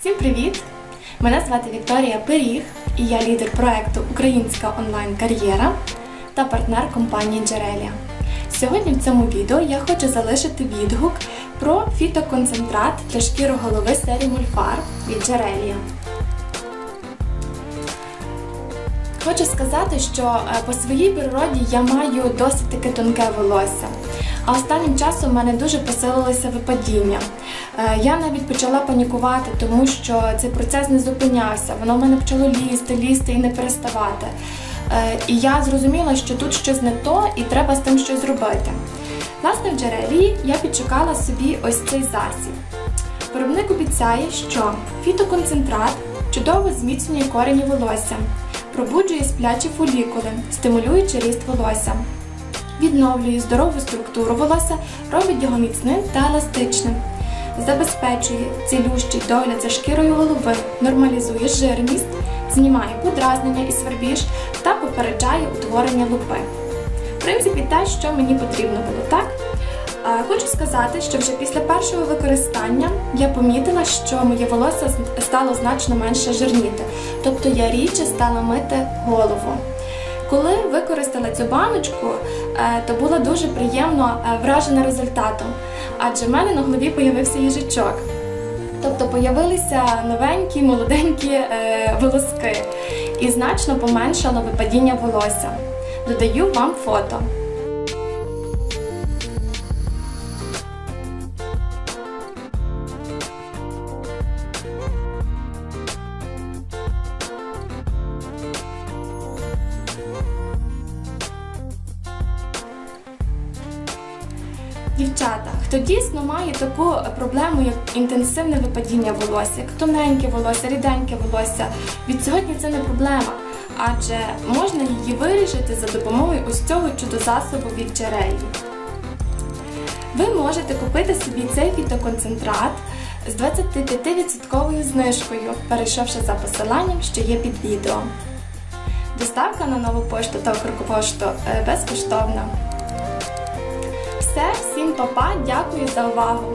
Всім привіт! Мене звати Вікторія Пиріг і я лідер проекту Українська онлайн-кар'єра та партнер компанії Джерелія. Сьогодні в цьому відео я хочу залишити відгук про фітоконцентрат для шкіри голови серії Мульфар від Джерелія. Хочу сказати, що е, по своїй природі я маю досить таке тонке волосся. А останнім часом в мене дуже посилилося випадіння. Е, Я навіть почала панікувати, тому що цей процес не зупинявся. Воно в мене почало лізти, лізти і не переставати. Е, І я зрозуміла, що тут щось не то і треба з тим щось зробити. Власне, в джерелі я підшукала собі ось цей засіб. Виробник обіцяє, що фітоконцентрат чудово зміцнює корені волосся, пробуджує сплячі фолікули, стимулюючи ріст волосся, відновлює здорову структуру волосся, робить його міцним та еластичним, забезпечує цілющий догляд за шкірою голови, нормалізує жирність, знімає подразнення і свербіж та попереджає утворення лупи. В принципі, те, що мені потрібно було, так? Е, Хочу сказати, що вже після першого використання я помітила, що моє волосся стало значно менше жирніти, тобто я рідше стала мити голову. Коли використала цю баночку, е, то була дуже приємно е, вражена результатом, адже в мене на голові появився їжачок. Тобто появилися новенькі, молоденькі волоски і значно поменшало випадіння волосся. Додаю вам фото. Дівчата, хто дійсно має таку проблему, як інтенсивне випадіння волосся, як тоненьке волосся, ріденьке волосся, від сьогодні це не проблема, адже можна її вирішити за допомогою ось цього чудозасобу від джерелі. Ви можете купити собі цей фітоконцентрат з 25% знижкою, перейшовши за посиланням, що є під відео. Доставка на нову пошту та Укрпошту е, безкоштовна все, всім папа, дякую за увагу!